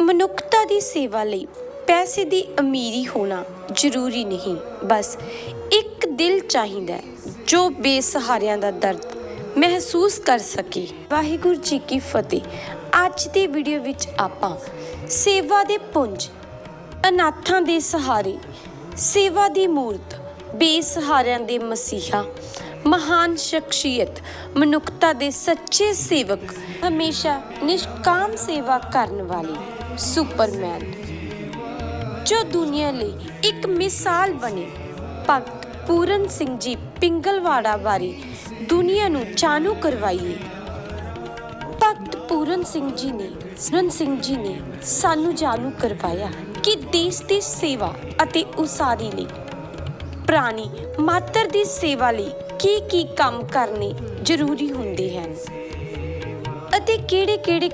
ਮਨੁੱਖਤਾ ਦੀ ਸੇਵਾ ਲਈ ਪੈਸੇ ਦੀ ਅਮੀਰੀ ਹੋਣਾ ਜ਼ਰੂਰੀ ਨਹੀਂ। ਬਸ ਇੱਕ ਦਿਲ ਚਾਹੀਦਾ ਜੋ ਬੇਸਹਾਰਿਆਂ ਦਾ ਦਰਦ ਮਹਿਸੂਸ ਕਰ ਸਕੇ। ਵਾਹਿਗੁਰੂ ਜੀ ਕੀ ਫਤਿਹ। ਅੱਜ ਦੀ ਵੀਡੀਓ ਵਿੱਚ ਆਪਾਂ ਸੇਵਾ ਦੇ ਪੁੰਜ, ਅਨਾਥਾਂ ਦੇ ਸਹਾਰੇ, ਸੇਵਾ ਦੀ ਮੂਰਤ, ਬੇਸਹਾਰਿਆਂ ਦੇ ਮਸੀਹਾ ਮਹਾਨ ਸ਼ਖਸੀਅਤ, ਮਨੁੱਖਤਾ ਦੇ ਸੱਚੇ ਸੇਵਕ, ਹਮੇਸ਼ਾ ਨਿਸ਼ਕਾਮ ਸੇਵਾ ਕਰਨ ਵਾਲੇ ਸੁਪਰਮੈਨ। ਜੋ ਦੁਨੀਆ ਲਈ ਇੱਕ ਮਿਸਾਲ ਬਣੇ, ਭਗਤ ਪੂਰਨ ਸਿੰਘ ਜੀ ਪਿੰਗਲਵਾੜਾ ਬਾਰੇ ਦੁਨੀਆ ਨੂੰ ਜਾਣੂ ਕਰਵਾਈਏ। ਭਗਤ ਪੂਰਨ ਸਿੰਘ ਜੀ ਨੇ, ਸਰਨ ਸਿੰਘ ਜੀ ਨੇ ਸਾਨੂੰ ਜਾਣੂ ਕਰਵਾਇਆ ਕਿ ਦੇਸ਼ ਦੀ ਸੇਵਾ ਅਤੇ ਉਸਾਰੀ ਲਈ, ਪ੍ਰਾਣੀ ਮਾਤਰ ਦੀ ਸੇਵਾ ਲਈ ਕੀ ਕੀ ਕੰਮ ਕਰਨੇ ਜ਼ਰੂਰੀ ਹੁੰਦੇ ਹਨ ਅਤੇ ਕਿਹੜੇ-ਕਿਹੜੇ